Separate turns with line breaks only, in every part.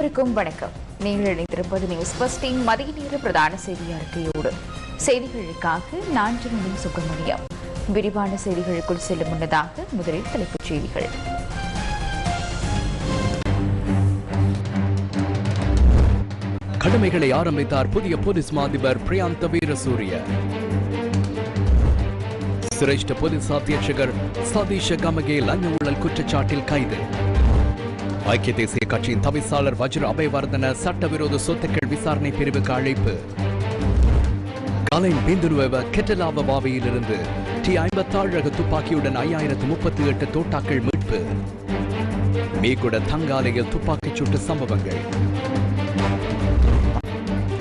அனைவருக்கும் வணக்கம். நீங்கள் இணைந்திருப்பது நியூஸ் பஸ்டின் மதிய நேர பிரதான செய்தி அறிக்கையோடு செய்திகளுக்காக நான் ஜனனி சுப்பிரமணியம். விரிவான செய்திகளுக்குள் செல்லும் முன்னதாக முதலில் தலைப்புச் செய்திகள்.
கடமைகளை ஆரம்பித்தார் புதிய போலீஸ் மாதிபர் பிரியாந்த வீரசூரிய. சிரேஷ்ட போலீஸ் அத்தியட்சகர் சதீஷ கமகே லஞ்ச ஊழல் குற்றச்சாட்டில் கைது. ஐக்கிய தேசிய கட்சியின் தவிசாளர் வஜ்ர அபயவர்தன சட்டவிரோத சொத்துக்கள் விசாரணை பிரிவுக்கு அழைப்பு. காலையின் பிந்துருவ கெட்டலாபாவையிலிருந்து டி ஐம்பத்தாறு ரக துப்பாக்கியுடன் ஐயாயிரத்து முப்பத்தி எட்டு தோட்டாக்கள் மீட்பு. மீகுட தங்காலையில் துப்பாக்கிச் சூட்டு சம்பவங்கள்.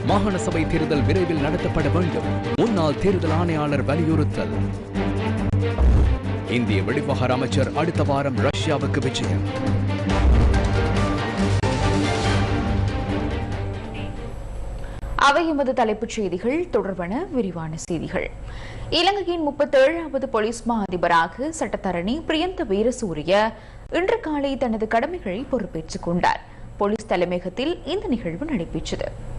மாகாண சபை தேர்தல் விரைவில் நடத்தப்பட வேண்டும். முன்னாள் தேர்தல் ஆணையாளர் வலியுறுத்தல். இந்திய வெளிவகார அமைச்சர் அடுத்த வாரம் ரஷ்யாவுக்கு விஜயம்.
அவை எமது தலைப்புச் செய்திகள். தொடர்பான விரிவான செய்திகள். இலங்கையின் முப்பத்தேழாவது போலீஸ் மா அதிபராக சட்டத்தரணி பிரியந்த வீரசூரிய இன்று காலை தனது கடமைகளை பொறுப்பேற்றுக் கொண்டார். போலீஸ் தலைமையகத்தில் இந்த நிகழ்வு நடைபெற்றது.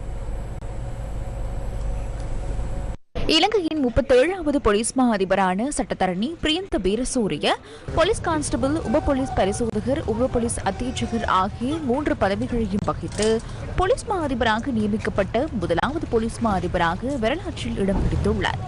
இலங்கையின் முப்பத்தேழாவது போலீஸ் மா அதிபரான சட்டத்தரணி பிரியந்த வீரசூரிய போலீஸ் கான்ஸ்டபிள் உப போலீஸ் பரிசோதகர் உப போலீஸ் அத்தியட்சகர் ஆகிய மூன்று பதவிகளையும் வகித்து போலீஸ் மா அதிபராக நியமிக்கப்பட்ட முதலாவது போலீஸ் மா அதிபராக வரலாற்றில் இடம் பிடித்துள்ளார்.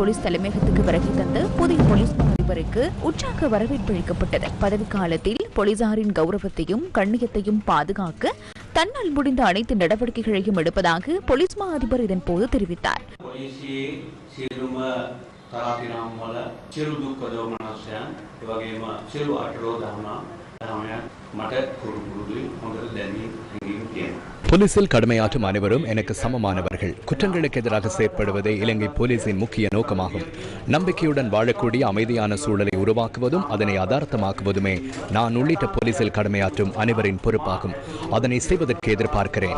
போலீஸ் தலைமையகத்துக்கு வருகை தந்த புதிய போலீஸ் மா அதிபருக்கு உற்சாக வரவேற்பு அளிக்கப்பட்டது பதவி காலத்தில் போலீசாரின் கௌரவத்தையும் கண்ணியத்தையும் பாதுகாக்க தன்னால் முடிந்த அனைத்து நடவடிக்கைகளையும் எடுப்பதாக போலீஸ் மா அதிபர் இதன்போது தெரிவித்தார்
පොලිසියේ සියලුම තරාතිරම් වල සියලු දුක් දෝමනස්යන් ඒ වගේම සියලු අටලෝ දහම
போலீசில் கடுமையாற்றும் அனைவரும் எனக்கு சமமானவர்கள். குற்றங்களுக்கு எதிராக செயற்படுவதே இலங்கை போலீசின் முக்கிய நோக்கமாகும். நம்பிக்கையுடன் வாழக்கூடிய அமைதியான சூழலை உருவாக்குவதும் அதனை அதார்த்தமாக்குவதுமே நான் உள்ளிட்ட போலீசில் கடமையாற்றும் அனைவரின் பொறுப்பாகும். அதனை செய்வதற்கு எதிர்பார்க்கிறேன்.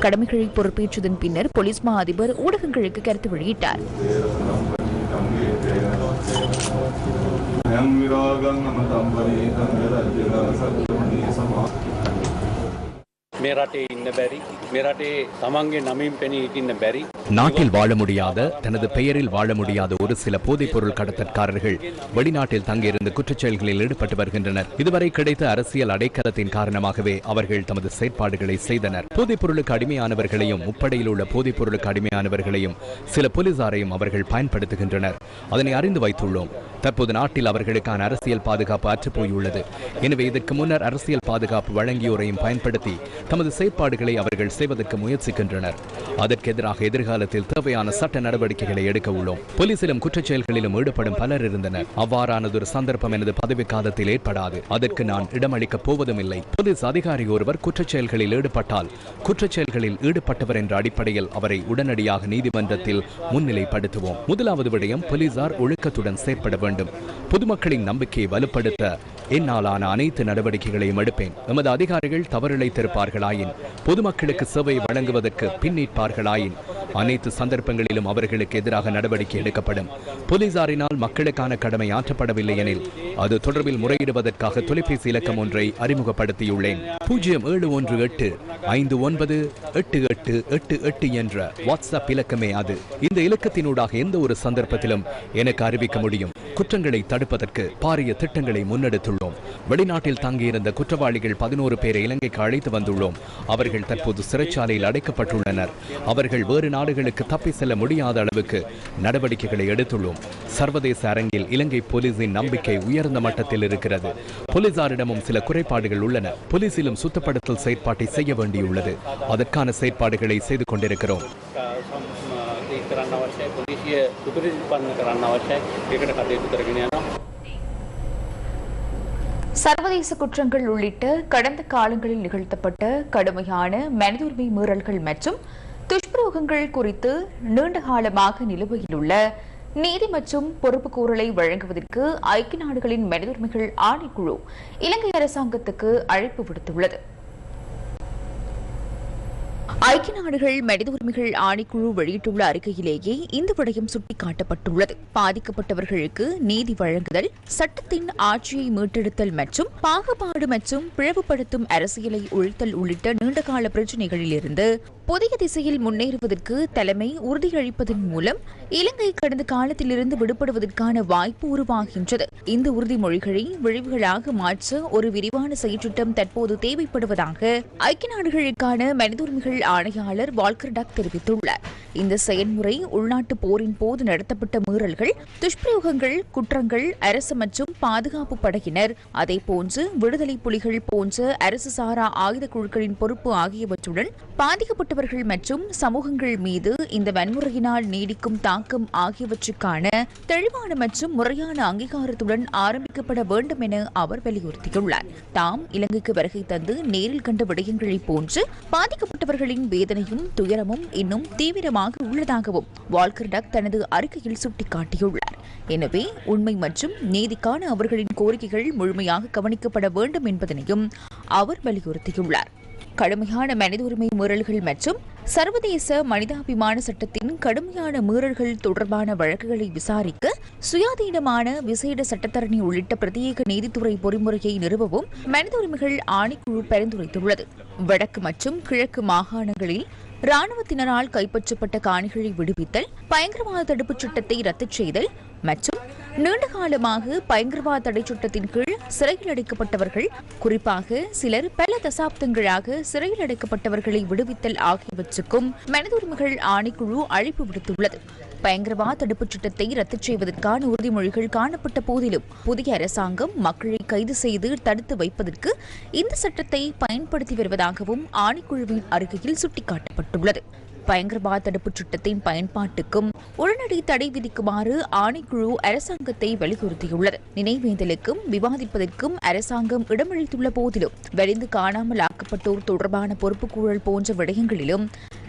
கடமைகளை பொறுப்பேற்றதன் பின்னர் போலீஸ் மா அதிபர் ஊடகங்களுக்கு கருத்து வெளியிட்டார்.
ஞான்விராகம் நம தம்பரி தந்திர சத்தியமணி சமா
මේ රටේ ඉන්න බැරි මේ රටේ තමන්ගේ නමින් පෙනී හිටින්න බැරි
நாட்டில் வாழ முடியாத தனது பெயரில் வாழ முடியாத ஒரு சில போதைப் பொருள் கடத்தற்காரர்கள் வெளிநாட்டில் தங்கியிருந்து குற்றச்செயல்களில் ஈடுபட்டு வருகின்றனர் இதுவரை கிடைத்த அரசியல் அடைக்கலத்தின் காரணமாகவே அவர்கள் தமது செயற்பாடுகளை செய்தனர் போதைப் பொருளுக்கு அடிமையானவர்களையும் முப்படையில் உள்ள போதைப் பொருளுக்கு அடிமையானவர்களையும் சில போலீசாரையும் அவர்கள் பயன்படுத்துகின்றனர் அதனை அறிந்து வைத்துள்ளோம் தற்போது நாட்டில் அவர்களுக்கான அரசியல் பாதுகாப்பு அற்றுப்போயுள்ளது. எனவே இதற்கு முன்னர் அரசியல் பாதுகாப்பு வழங்கியோரையும் பயன்படுத்தி தமது செயற்பாடுகளை அவர்கள் செய்வதற்கு முயற்சிக்கின்றனர். அதற்கு எதிராக எதிர்காலத்தில் தேவையான சட்ட நடவடிக்கைகளை எடுக்க உள்ளோம். போலீசிலும் குற்றச்செயல்களிலும் ஈடுபடும் பலர் இருந்தனர். அவ்வாறானதொரு சந்தர்ப்பம் எனது பதவி காலத்தில் ஏற்படாது. அதற்கு நான் இடமளிக்கப் போவதும் இல்லை. போலீஸ் அதிகாரி ஒருவர் குற்றச்செயல்களில் ஈடுபட்டால் குற்றச்செயல்களில் ஈடுபட்டவர் என்ற அடிப்படையில் அவரை உடனடியாக நீதிமன்றத்தில் முன்னிலைப்படுத்துவோம். முதலாவது விடயம் போலீசார் ஒழுக்கத்துடன் செயற்பட வேண்டும். பொதுமக்களின் நம்பிக்கையை வலுப்படுத்த என்னாலான அனைத்து நடவடிக்கைகளையும் எடுப்பேன். எமது அதிகாரிகள் தவறிழைத்திருப்பார்களாயின் பொதுமக்களுக்கு சேவை வழங்குவதற்கு பின்னிற்பார்களாயின் அனைத்து சந்தர்ப்பங்களிலும் அவர்களுக்கு எதிராக நடவடிக்கை எடுக்கப்படும். போலீசாரினால் மக்களுக்கான கடமை ஆற்றப்படவில்லை எனில் அது தொடர்பில் முறையிடுவதற்காக தொலைபேசி இலக்கம் ஒன்றை அறிமுகப்படுத்தியுள்ளேன். பூஜ்ஜியம் ஏழு ஒன்று எட்டு ஐந்து ஒன்பது எட்டு எட்டு எட்டு எட்டு என்ற வாட்ஸ்அப் இலக்கமே அது. இந்த இலக்கத்தினூடாக எந்த ஒரு சந்தர்ப்பத்திலும் எனக்கு அறிவிக்க முடியும். குற்றங்களை தடுப்பதற்கு பாரிய திட்டங்களை முன்னெடுத்துள்ளோம். வெளிநாட்டில் தங்கியிருந்த குற்றவாளிகள் பதினோரு பேரை இலங்கைக்கு அழைத்து வந்துள்ளோம். அவர்கள் தற்போது சிறைச்சாலையில் அடைக்கப்பட்டுள்ளனர். அவர்கள் வேறு நாடுகளுக்கு தப்பி செல்ல முடியாத அளவுக்கு நடவடிக்கைகளை எடுத்துள்ளோம். சர்வதேச அரங்கில் இலங்கை போலீஸின் நம்பிக்கை உயர்ந்த மட்டத்தில் இருக்கிறது. போலீசாரிடமும் சில குறைபாடுகள் உள்ளன. போலீசிலும் சுத்தப்படுத்தல் செயற்பாட்டை செய்ய வேண்டியுள்ளது. அதற்கான செயற்பாடுகளை செய்து கொண்டிருக்கிறோம்.
சர்வதேச குற்றங்கள் உள்ளிட்ட கடந்த காலங்களில் நிகழ்த்தப்பட்ட கடுமையான மனிதுரிமை மீறல்கள் மற்றும் துஷ்பிரயோகங்கள் குறித்து நீண்ட காலமாக நிலுவையில் உள்ள நீதி மற்றும் பொறுப்புக்கூறலை வழங்குவதற்கு ஐக்கிய நாடுகளின் மனித உரிமைகள் ஆணைக்குழு இலங்கை அரசாங்கத்துக்கு அழைப்பு விடுத்துள்ளது. ஐக்கிய நாடுகள் மனித உரிமைகள் ஆணைக்குழு வெளியிட்டுள்ள அறிக்கையிலேயே இந்த விடயம் சுட்டிக்காட்டப்பட்டுள்ளது. பாதிக்கப்பட்டவர்களுக்கு நீதி வழங்குதல் சட்டத்தின் ஆட்சியை மீட்டெடுத்தல் மற்றும் பாகுபாடு மற்றும் பிளவுபடுத்தும் அரசியலை ஒழித்தல் உள்ளிட்ட நீண்டகால பிரச்சினைகளிலிருந்து புதிய திசையில் முன்னேறுவதற்கு தலைமை உறுதியளிப்பதன் மூலம் இலங்கை கடந்த காலத்திலிருந்து விடுபடுவதற்கான வாய்ப்பு உருவாகின்றது. இந்த உறுதிமொழிகளை விளைவுகளாக மாற்ற ஒரு விரிவான செயற்றிட்டம் தற்போது தேவைப்படுவதாக ஐக்கிய நாடுகளுக்கான மனித உரிமைகள் ஆணையாளர் வால்கர் டக் தெரிவித்துள்ளார். இந்த செயல்முறை உள்நாட்டு போரின் போது நடத்தப்பட்ட மீறல்கள் துஷ்பிரயோகங்கள் குற்றங்கள் அரசு மற்றும் பாதுகாப்பு படையினர். அதேபோன்று விடுதலை புலிகள் போன்ற அரசு சாரா ஆயுத குழுக்களின் பொறுப்பு ஆகியவற்றுடன் பாதிக்கப்பட்டவர்கள் மற்றும் சமூகங்கள் மீது இந்த வன்முறையினால் நீடிக்கும் தாக்கம் ஆகியவற்றுக்கான தெளிவான மற்றும் முறையான அங்கீகாரத்துடன் ஆரம்பிக்கப்பட வேண்டும் என அவர் வலியுறுத்தியுள்ளார். தாம் இலங்கைக்கு வருகை தந்து நேரில் கண்ட விடயங்களைப் போன்று பாதிக்கப்பட்டவர்கள் பாதிக்கப்பட்டவர்களின் வேதனையும் துயரமும் இன்னும் தீவிரமாக உள்ளதாகவும் வால்கர் டக் தனது அறிக்கையில் சுட்டிக்காட்டியுள்ளார். எனவே உண்மை மற்றும் நீதிக்கான அவர்களின் கோரிக்கைகள் முழுமையாக கவனிக்கப்பட வேண்டும் என்பதனையும் அவர் வலியுறுத்தியுள்ளார். கடுமையான மனித உரிமை மீறல்கள் மற்றும் சர்வதேச மனிதாபிமான சட்டத்தின் கடுமையான மீறல்கள் தொடர்பான வழக்குகளை விசாரிக்க சுயாதீனமான விசேட சட்டத்தரணி உள்ளிட்ட பிரத்யேக நீதித்துறை பொறிமுறையை நிறுவவும் மனித உரிமைகள் ஆணைக்குழு பரிந்துரைத்துள்ளது. வடக்கு மற்றும் கிழக்கு மாகாணங்களில் ராணுவத்தினரால் கைப்பற்றப்பட்ட காணிகளை விடுவித்தல் பயங்கரவாத தடுப்புச் சட்டத்தை ரத்து செய்தல் மற்றும் நீண்ட காலமாக பயங்கரவாத தடை சட்டத்தின் கீழ் சிறையில் அடைக்கப்பட்டவர்கள் குறிப்பாக சிலர் பல தசாப்தங்களாக சிறையில் அடைக்கப்பட்டவர்களை விடுவித்தல் ஆகியவற்றுக்கும் மனித உரிமைகள் ஆணைக்குழு அழைப்பு விடுத்துள்ளது. பயங்கரவாத தடுப்புச் சட்டத்தை ரத்து செய்வதற்கான உறுதிமொழிகள் காணப்பட்ட போதிலும் புதிய அரசாங்கம் மக்களை கைது செய்து தடுத்து வைப்பதற்கு இந்த சட்டத்தை பயன்படுத்தி வருவதாகவும் ஆணைக்குழுவின் அறிக்கையில் சுட்டிக்காட்டப்பட்டுள்ளது. பயங்கரவாத தடுப்புச் சட்டத்தின் பயன்பாட்டுக்கும் உடனடி தடை விதிக்குமாறு ஆணைக்குழு அரசாங்கத்தை வலியுறுத்தியுள்ளது. நினைவேந்தலுக்கும் விவாதிப்பதற்கும் அரசாங்கம் இடமளித்துள்ள போதிலும் வெளிந்து காணாமல் ஆக்கப்பட்டோர் தொடர்பான பொறுப்புக்கூழல் போன்ற விடயங்களிலும்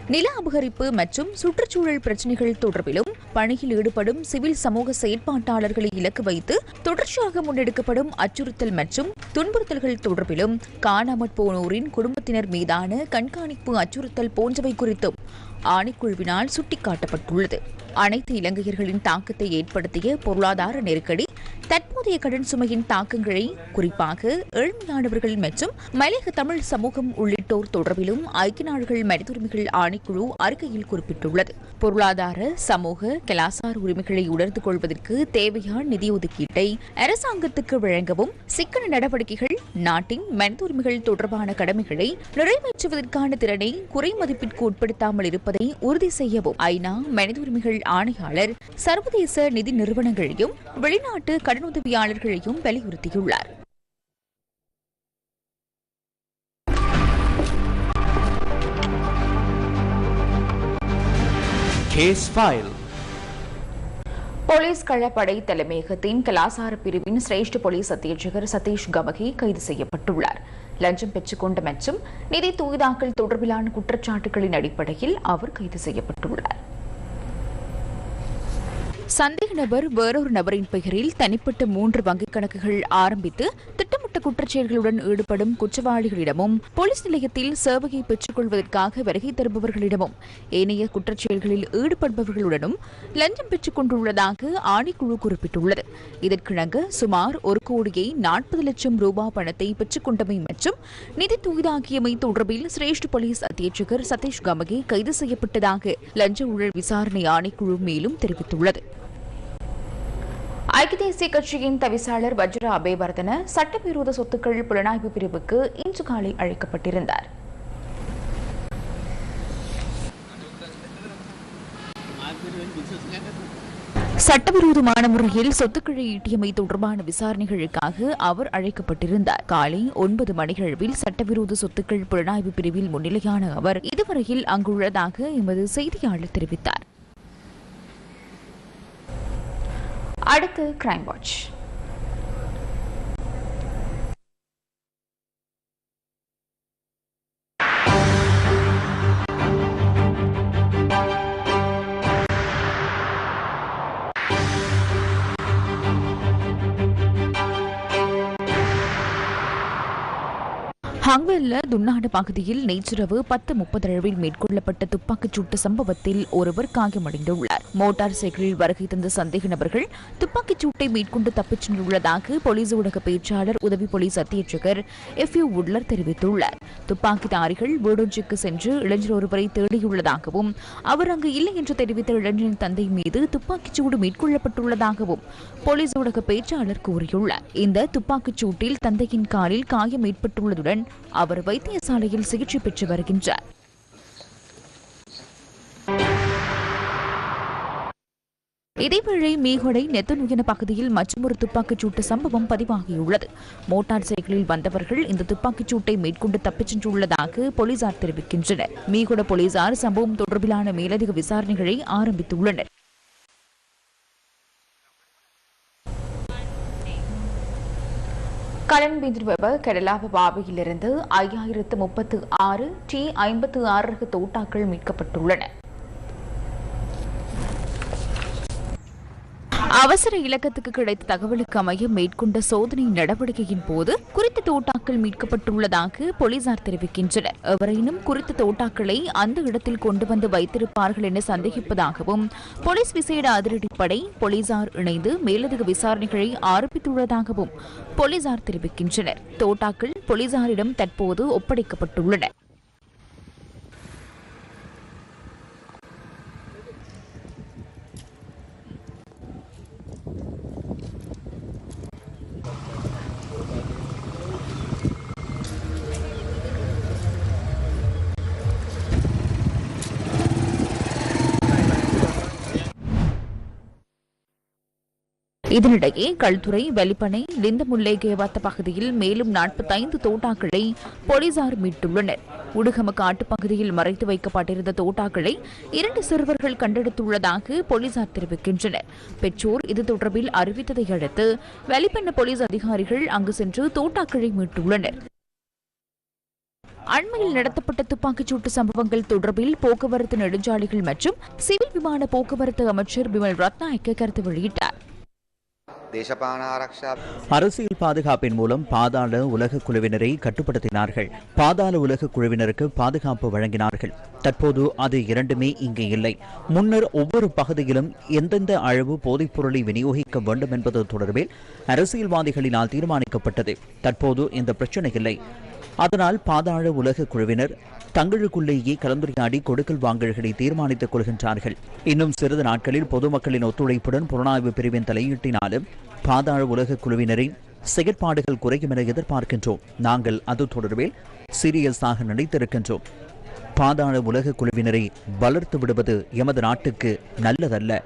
நில அபகரிப்பு மற்றும் சுற்றுச்சூழல் பிரச்சினைகள் தொடர்பிலும் பணியில் ஈடுபடும் சிவில் சமூக செயற்பாட்டாளர்களை இலக்கு வைத்து தொடர்ச்சியாக முன்னெடுக்கப்படும் அச்சுறுத்தல் மற்றும் துன்புறுத்தல்கள் தொடர்பிலும் காணாமற் போனோரின் குடும்பத்தினர் மீதான கண்காணிப்பு அச்சுறுத்தல் போன்றவை குறித்தும் ஆணைக்குழுவினால் சுட்டிக்காட்டப்பட்டுள்ளது. அனைத்து இலங்கையர்களின் தாக்கத்தை ஏற்படுத்திய பொருளாதார நெருக்கடி தற்போதைய கடன் சுமையின் தாக்கங்களை குறிப்பாக ஏழ்மையானவர்கள் மற்றும் மலையக தமிழ் சமூகம் உள்ளிட்டோர் தொடர்பிலும் ஐக்கிய நாடுகள் மனித உரிமைகள் ஆணைக்குழு அறிக்கையில் குறிப்பிட்டுள்ளது. பொருளாதார சமூக கலாசார உரிமைகளை உணர்ந்து கொள்வதற்கு தேவையான நிதி ஒதுக்கீட்டை அரசாங்கத்துக்கு வழங்கவும் சிக்கன நடவடிக்கைகள் நாட்டின் மனித உரிமைகள் தொடர்பான கடமைகளை நிறைவேற்றுவதற்கான திறனை குறைமதிப்பிற்கு உட்படுத்தாமல் இருப்பதை உறுதி செய்யவும் ஐநா மனித உரிமைகள் ஆணையாளர் சர்வதேச நிதி நிறுவனங்களையும் வெளிநாட்டு கடனுதவியாளர்களையும் வலியுறுத்தியுள்ளார்.
Case file.
போலீஸ் களப்படை தலைமையகத்தின் கலாசார பிரிவின் சிரேஷ்ட போலீஸ் அத்தியட்சகர் சதீஷ் கமகி கைது செய்யப்பட்டுள்ளார். லஞ்சம் பெற்றுக்கொண்ட மற்றும் நிதி தூய்தாக்கல் தொடர்பிலான குற்றச்சாட்டுகளின் அடிப்படையில் அவர் கைது செய்யப்பட்டுள்ளார். சந்தேக நபர் வேறொரு நபரின் பெயரில் தனிப்பட்ட மூன்று வங்கிக் கணக்குகள் ஆரம்பித்து திட்டமிட்ட குற்றச்செயல்களுடன் ஈடுபடும் குற்றவாளிகளிடமும் போலீஸ் நிலையத்தில் சேவையை பெற்றுக் கொள்வதற்காக வருகை தருபவர்களிடமும் ஏனைய குற்றச்செயல்களில் ஈடுபடுபவர்களுடனும் லஞ்சம் பெற்றுக் கொண்டுள்ளதாக ஆணைக்குழு குறிப்பிட்டுள்ளது. இதற்கிணங்க சுமார் ஒரு கோடியே நாற்பது லட்சம் ரூபாய் பணத்தை பெற்றுக் கொண்டமை மற்றும் நிதி தூய்தாக்கியமை தொடர்பில் சிரேஷ்ட போலீஸ் அத்தியட்சகர் சதீஷ் கமகே கைது செய்யப்பட்டதாக லஞ்ச ஊழல் விசாரணை ஆணைக்குழு மேலும் தெரிவித்துள்ளது. ஐக்கிய தேசிய கட்சியின் தவிசாளர் வஜ்ர அபேவர்தன சட்டவிரோத சொத்துக்கள் புலனாய்வு பிரிவுக்கு இன்று காலை அழைக்கப்பட்டிருந்தார். சட்டவிரோதமான முறையில் சொத்துக்களை ஈட்டியமை தொடர்பான விசாரணைகளுக்காக அவர் அழைக்கப்பட்டிருந்தார். காலை ஒன்பது மணியளவில் சட்டவிரோத சொத்துக்கள் புலனாய்வு பிரிவில் முன்னிலையான அவர் இதுவரையில் அங்குள்ளதாக எமது செய்தியாளர் தெரிவித்தார். அடுத்து கிரைம் வாட்ச் ஹங்வெல்ல துன்னாடு பகுதியில் நேற்றிரவு பத்து முப்பதளவில் மேற்கொள்ளப்பட்ட துப்பாக்கிச் சூட்டு சம்பவத்தில் ஒருவர் காயமடைந்துள்ளார். மோட்டார் சைக்கிளில் வருகை தந்த சந்தேக நபர்கள் துப்பாக்கிச் சூட்டை மேற்கொண்டு தப்பிச் சென்றுள்ளதாக போலீஸ் ஊடக பேச்சாளர் உதவி போலீஸ் அத்தியட்சகர் எஃப் யூ உட்லர் தெரிவித்துள்ளார். துப்பாக்கிதாரிகள் வீடொன்றுக்கு சென்று இளைஞர் ஒருவரை தேடியுள்ளதாகவும் அவர் அங்கு இல்லை என்று தெரிவித்த இளைஞரின் தந்தை மீது துப்பாக்கிச் சூடு மேற்கொள்ளப்பட்டுள்ளதாகவும் போலீஸ் ஊடக பேச்சாளர் கூறியுள்ளார். இந்த துப்பாக்கிச் சூட்டில் தந்தையின் காலில் காயம் ஏற்பட்டுள்ளதுடன் அவர் வைத்தியசாலையில் சிகிச்சை பெற்று வருகின்றார். இதேவேளை மீகொடை நெத்தனுயன பகுதியில் மற்றொரு துப்பாக்கிச் சூட்டு சம்பவம் பதிவாகியுள்ளது. மோட்டார் சைக்கிளில் வந்தவர்கள் இந்த துப்பாக்கிச் சூட்டை மேற்கொண்டு தப்பிச் சென்றுள்ளதாக போலீசார் தெரிவிக்கின்றனர். மீகொட போலீசார் சம்பவம் தொடர்பிலான மேலதிக விசாரணைகளை ஆரம்பித்துள்ளனர். கலன் பிந்திருவ கெடலாப பாவையிலிருந்து ஐயாயிரத்து முப்பத்து ஆறு டி ஐம்பத்து ஆறு ரக தோட்டாக்கள் மீட்கப்பட்டுள்ளன. அவசர இலக்கத்துக்கு கிடைத்த தகவலுக்கு அமைய மேற்கொண்ட சோதனை நடவடிக்கையின் போது குறித்த தோட்டாக்கள் மீட்கப்பட்டுள்ளதாக போலீசார் தெரிவிக்கின்றனர். எவரேனும் குறித்த தோட்டாக்களை அந்த இடத்தில் கொண்டு வந்து வைத்திருப்பார்கள் என சந்தேகிப்பதாகவும் போலீஸ் விசேட அதிரடிப்படை போலீசார் இணைந்து மேலதிக விசாரணைகளை ஆரம்பித்துள்ளதாகவும் போலீசார் தெரிவிக்கின்றனர். தோட்டாக்கள் போலீசாரிடம் தற்போது ஒப்படைக்கப்பட்டுள்ளன. இதனிடையே கல்துறை வெளிப்பனை லிந்தமுல்லை கேவாத்த பகுதியில் மேலும் நாற்பத்தைந்து தோட்டாக்களை போலீசார் மீட்டுள்ளனர். உடுகம காட்டு பகுதியில் மறைத்து வைக்கப்பட்டிருந்த தோட்டாக்களை இரண்டு சிறுவர்கள் கண்டெடுத்துள்ளதாக போலீசார் தெரிவிக்கின்றனர். பெற்றோர் இது தொடர்பில் அறிவித்ததை அடுத்து வெளிப்பண்ண போலீஸ் அதிகாரிகள் அங்கு சென்று தோட்டாக்களை மீட்டுள்ளனர். அண்மையில் நடத்தப்பட்ட துப்பாக்கிச்சூட்டு சம்பவங்கள் தொடர்பில் போக்குவரத்து நெடுஞ்சாலைகள் மற்றும் சிவில் விமான போக்குவரத்து அமைச்சர் பிமல் ரத்நாயக்க கருத்து வெளியிட்டார்.
அரசியல் பாதுகாப்பின் மூலம் பாதாள உலக குழுவினரை கட்டுப்படுத்தினார்கள். பாதாள உலக குழுவினருக்கு பாதுகாப்பு வழங்கினார்கள். தற்போது அது இரண்டுமே இங்கே இல்லை. முன்னர் ஒவ்வொரு பகுதியிலும் எந்தெந்த அளவு போதைப் பொருளை விநியோகிக்க வேண்டும் என்பது தொடர்பில் அரசியல்வாதிகளினால் தீர்மானிக்கப்பட்டது. தற்போது இந்த பிரச்சனை இல்லை. அதனால் பாதாள உலக குழுவினர் தங்களுக்குள்ளேயே கலந்துரையாடி கொடுக்கல் வாங்கல்களை தீர்மானித்துக் கொள்கின்றார்கள். இன்னும் சிறிது நாட்களில் பொதுமக்களின் ஒத்துழைப்புடன் புலனாய்வு பிரிவின் தலையீட்டினாலும் பாதாள உலக குழுவினரின் செயற்பாடுகள் குறையும் என எதிர்பார்க்கின்றோம். நாங்கள் அது தொடர்பில் சீரியஸாக நினைத்திருக்கின்றோம். பாதாள உலக குழுவினரை வளர்த்து விடுவது எமது நாட்டுக்கு நல்லதல்ல.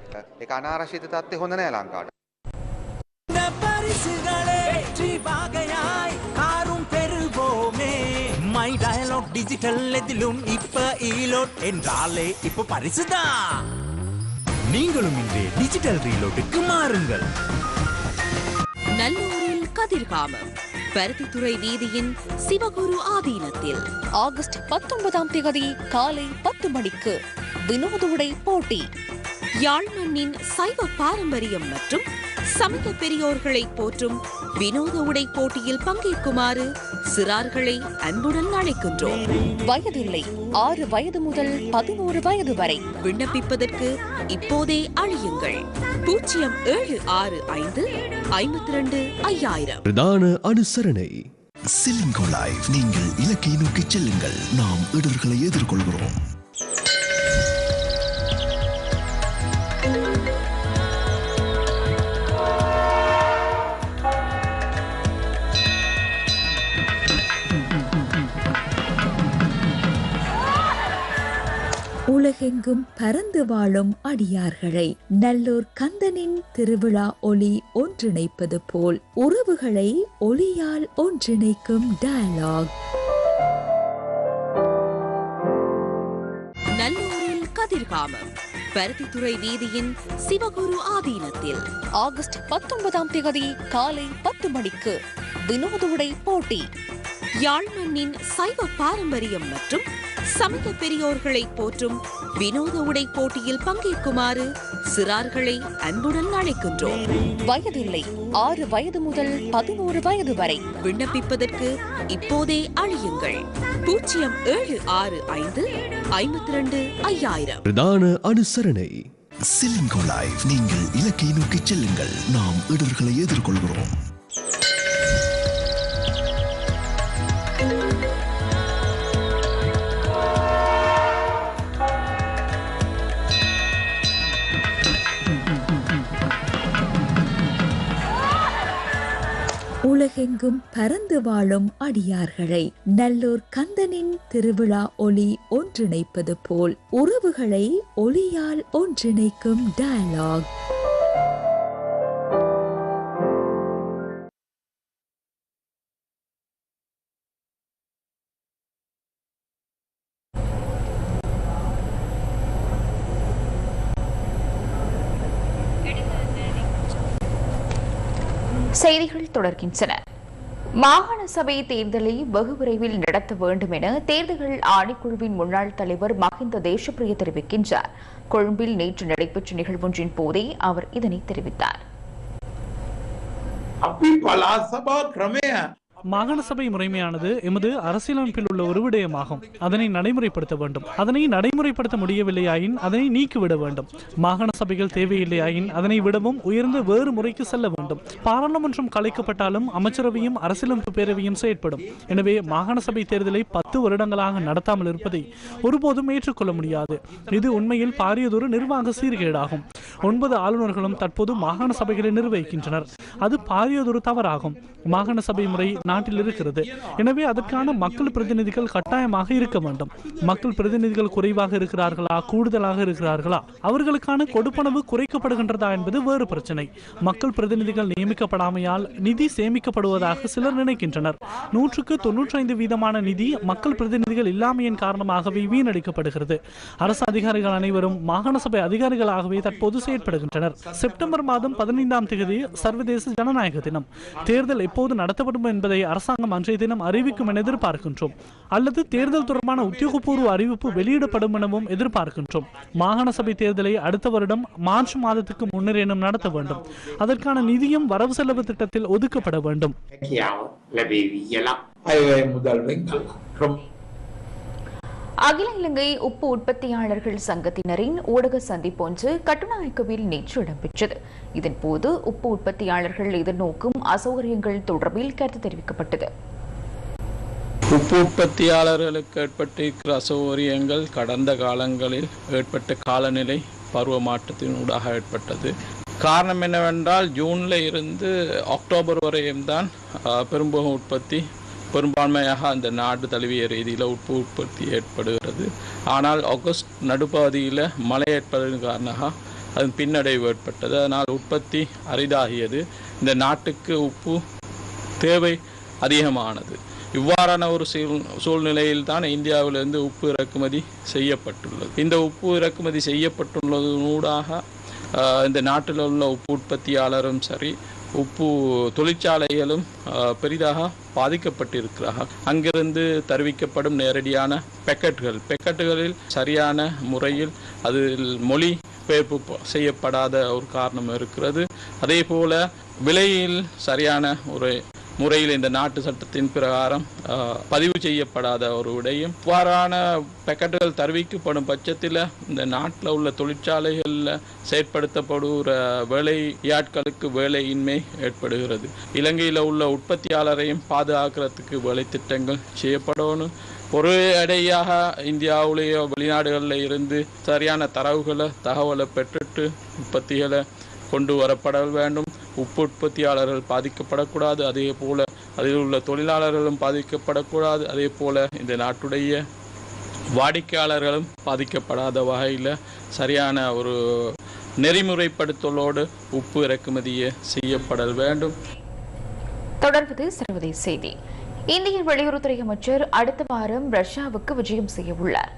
டிஜிட்டல் எதிலும் இப்ப ஈலோட் என்றாலே இப்ப பரிசுதான் நீங்களும் இன்றே டிஜிட்டல் ரீலோட்டுக்கு மாறுங்கள்.
நல்லூரில் கதிர்காமம் பருத்தித்துறை வீதியின் சிவகுரு ஆதீனத்தில். ஆகஸ்ட் பத்தொன்பதாம் தேதி காலை பத்து மணிக்கு வினோத உடை போட்டி. யாழ் மண்ணின் சைவ பாரம்பரியம் மற்றும் சமய பெரியோர்களை போற்றும் வினோத உடை போட்டியில் பங்கேற்குமாறு சிறார்களை அன்புடன் அழைக்கின்றோம். வயதில்லை ஆறு வயது முதல் பதினோரு வயது வரை விண்ணப்பிப்பதற்கு இப்போதே அழியுங்கள். பூஜ்ஜியம் ஏழு ஆறு ஐந்து ஐம்பத்தி ரெண்டு ஐயாயிரம்.
பிரதான அனுசரணை.
லைஃப் நீங்கள் இலக்கை நோக்கி செல்லுங்கள். நாம் இடர்களை எதிர்கொள்கிறோம்.
உலகெங்கும் பறந்து வாழும் அடியார்களை. நல்லூர் கந்தனின் திருவிழா ஒளி ஒன்றிணைப்பது போல் உறவுகளை ஒளியால் ஒன்றிணைக்கும் டயலாக்
நல்லூரில் கதிர்காமம். பருத்தித்துறை வீதியின் சிவகுரு ஆதீனத்தில். ஆகஸ்ட் பத்தொன்பதாம் தேதி காலை பத்து மணிக்கு வினோத உடை போட்டி. யாழ் மண்ணின் சைவ பாரம்பரியம் மற்றும் சமய பெரியோர்களை போற்றும் வினோத உடை போட்டியில் பங்கேற்குமாறு சிறார்களை அன்புடன் அழைக்கின்றோம். வயதில்லை ஆறு வயது முதல் பதினோரு வயது வரை விண்ணப்பிப்பதற்கு இப்போதே அழியுங்கள். பூஜ்ஜியம் ஏழு ஆறு ஐந்து ஐம்பத்தி ரெண்டு ஐயாயிரம்.
பிரதான அனுசரணை. சிலிங்கோ நீங்கள் இலக்கை நோக்கி செல்லுங்கள். நாம் இடர்களை எதிர்கொள்கிறோம்.
உலகெங்கும் பறந்து வாழும் அடியார்களை. நல்லூர் கந்தனின் திருவிழா ஒளி ஒன்றிணைப்பது போல் உறவுகளை ஒளியால் ஒன்றிணைக்கும் டயலாக்
செய்திகள் தொடர்கின்றன. மாகாண சபை தேர்தலை வெகு விரைவில் நடத்த வேண்டும் என தேர்தல்கள் ஆணைக்குழுவின் முன்னாள் தலைவர் மஹிந்த தேசப்பிரிய தெரிவிக்கின்றார். கொழும்பில் நேற்று நடைபெற்ற நிகழ்வொன்றின் போதே அவர் இதனை தெரிவித்தார்.
மாகாண சபை முறைமையானது எமது அரசியலமைப்பில் உள்ள ஒரு விடயமாகும். அதனை நடைமுறைப்படுத்த வேண்டும். அதனை நடைமுறைப்படுத்த முடியவில்லையாயின் அதனை நீக்கிவிட வேண்டும். மாகாண சபைகள் தேவையில்லையாயின் அதனை விடவும் உயர்ந்த வேறு முறைக்கு செல்ல வேண்டும். பாராளுமன்றம் கலைக்கப்பட்டாலும் அமைச்சரவையும் அரசியலமைப்பு பேரவையும் செயற்படும். எனவே மாகாண சபை தேர்தலை பத்து வருடங்களாக நடத்தாமல் இருப்பதை ஒருபோதும் ஏற்றுக்கொள்ள முடியாது. இது உண்மையில் பாரியதொரு நிர்வாக சீர்கேடாகும். ஒன்பது ஆளுநர்களும் தற்போது மாகாண சபைகளை நிர்வகிக்கின்றனர். அது பாரியதொரு தவறாகும். மாகாண சபை முறை நாட்டில் இருக்கிறது. எனவே அதற்கான மக்கள் பிரதிநிதிகள் கட்டாயமாக இருக்க வேண்டும். மக்கள் பிரதிநிதிகள் குறைவாக இருக்கிறார்களா? கூடுதலாக இருக்கிறார்களா? அவர்களுக்கான கொடுப்பனவு குறைக்கப்படுகின்றதா என்பது வேறு பிரச்சனை. மக்கள் பிரதிநிதிகள் நியமிக்கப்படாமையால் நிதி சேமிக்கப்படுவதாக சிலர் நினைக்கின்றனர். நூற்றுக்கு தொன்னூற்றி ஐந்து வீதமான நிதி மக்கள் பிரதிநிதிகள் இல்லாமையின் காரணமாகவே வீணடிக்கப்படுகிறது. அரசு அதிகாரிகள் அனைவரும் மாகாண சபை அதிகாரிகளாகவே தற்போது செயற்படுகின்றனர். செப்டம்பர் மாதம் பதினைந்தாம் தேதி சர்வதேச ஜனநாயக தினம். தேர்தல் எப்போது நடத்தப்படும் என்பதை என்பதை அரசாங்கம் அன்றைய தினம் அறிவிக்கும் என எதிர்பார்க்கின்றோம். அல்லது தேர்தல் தொடர்பான உத்தியோகபூர்வ அறிவிப்பு வெளியிடப்படும் எனவும் எதிர்பார்க்கின்றோம். மாகாண சபை தேர்தலை அடுத்த வருடம் மார்ச் மாதத்துக்கு முன்னர் எனும் நடத்த வேண்டும். அதற்கான நிதியும் வரவு செலவு திட்டத்தில் ஒதுக்கப்பட வேண்டும்.
அகில இலங்கை உப்பு உற்பத்தியாளர்கள் சங்கத்தினரின் ஊடக சந்திப்பு ஒன்று கட்டுநாயக்கவில் நேற்று இடம்பெற்றது. இதன்போது உப்பு உற்பத்தியாளர்கள் எதிர்நோக்கும் அசௌகரியங்கள் தொடர்பில் கருத்து தெரிவிக்கப்பட்டது.
உப்பு உற்பத்தியாளர்களுக்கு ஏற்பட்டிருக்கிற அசௌகரியங்கள் கடந்த காலங்களில் ஏற்பட்ட காலநிலை பருவ மாற்றத்தினூடாக ஏற்பட்டது. காரணம் என்னவென்றால் ஜூனில் இருந்து அக்டோபர் வரையும் தான் பெரும்பகம் உற்பத்தி பெரும்பான்மையாக அந்த நாடு தழுவிய ரீதியில் உப்பு உற்பத்தி ஏற்படுகிறது. ஆனால் ஆகஸ்ட் நடுப்பகுதியில் மழை ஏற்பதன் காரணமாக அதன் பின்னடைவு ஏற்பட்டது. அதனால் உற்பத்தி அரிதாகியது. இந்த நாட்டுக்கு உப்பு தேவை அதிகமானது. இவ்வாறான ஒரு சூழ் சூழ்நிலையில் தான் இந்தியாவிலிருந்து உப்பு இறக்குமதி செய்யப்பட்டுள்ளது. இந்த உப்பு இறக்குமதி செய்யப்பட்டுள்ளதனூடாக இந்த நாட்டில் உள்ள உப்பு உற்பத்தியாளரும் சரி உப்பு தொழிற்சாலைகளும் பெரிதாக பாதிக்கப்பட்டிருக்கிறார்கள் அங்கிருந்து தெரிவிக்கப்படும் நேரடியான பெக்கெட்டுகள் பெக்கெட்டுகளில் சரியான முறையில் அதில் மொழி பெயர்ப்பு செய்யப்படாத ஒரு காரணம் இருக்கிறது. அதே போல விலையில் சரியான ஒரு முறையில் இந்த நாட்டு சட்டத்தின் பிரகாரம் பதிவு செய்யப்படாத ஒரு விடையும். இவ்வாறான பெக்கெட்டுகள் தெரிவிக்கப்படும் பட்சத்தில் இந்த நாட்டில் உள்ள தொழிற்சாலைகளில் செயற்படுத்தப்படுகிற வேலையாட்களுக்கு வேலையின்மை ஏற்படுகிறது. இலங்கையில் உள்ள உற்பத்தியாளரையும் பாதுகாக்கிறதுக்கு வேலை திட்டங்கள் செய்யப்படணும். ஒரு அடையாக இந்தியாவிலேயோ வெளிநாடுகளில் இருந்து சரியான தரவுகளை தகவலை பெற்றுட்டு உற்பத்திகளை கொண்டு வரப்பட வேண்டும். உப்பு உற்பத்தியாளர்கள் பாதிக்கப்படக்கூடாது. அதே போல அதில் உள்ள தொழிலாளர்களும் பாதிக்கப்படக்கூடாது. அதே போல இந்த நாட்டுடைய வாடிக்கையாளர்களும் பாதிக்கப்படாத வகையில் சரியான ஒரு நெறிமுறைப்படுத்தலோடு உப்பு இறக்குமதியை செய்யப்படல் வேண்டும்.
தொடர்வது சர்வதேச செய்தி. இந்திய வெளியுறவுத்துறை அமைச்சர் அடுத்த வாரம் ரஷ்யாவுக்கு விஜயம் செய்ய உள்ளார்.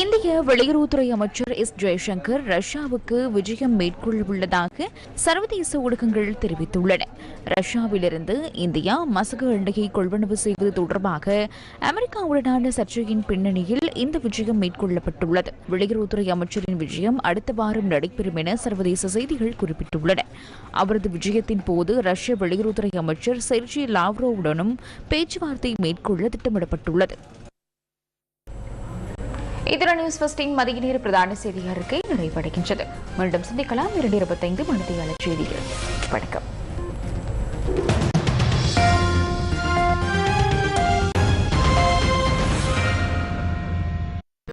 இந்திய வெளியுறவுத்துறை அமைச்சர் எஸ் ஜெய்சங்கர் ரஷ்யாவுக்கு விஜயம் மேற்கொள்ளவுள்ளதாக சர்வதேச ஊடகங்கள் தெரிவித்துள்ளன. ரஷ்யாவிலிருந்து இந்தியா மசகு அண்டையை கொள்வனவு செய்வது தொடர்பாக அமெரிக்காவுடனான சர்ச்சையின் பின்னணியில் இந்த விஜயம் மேற்கொள்ளப்பட்டுள்ளது. வெளியுறவுத்துறை அமைச்சரின் விஜயம் அடுத்த வாரம் நடைபெறும் என சர்வதேச செய்திகள் குறிப்பிட்டுள்ளன. அவரது விஜயத்தின் போது ரஷ்ய வெளியுறவுத்துறை அமைச்சர் செர்ஜி லாவ்ரோவுடனும் பேச்சுவார்த்தை மேற்கொள்ள திட்டமிடப்பட்டுள்ளது. இதுடன் நியூஸ் ஃபஸ்டின் மதிய நேர பிரதான செய்தி அறிக்கை நிறைவடைகின்றது. மீண்டும் சந்திக்கலாம். இரண்டு இருபத்தைந்து மணித்தியாளர் செய்திகள். வணக்கம்.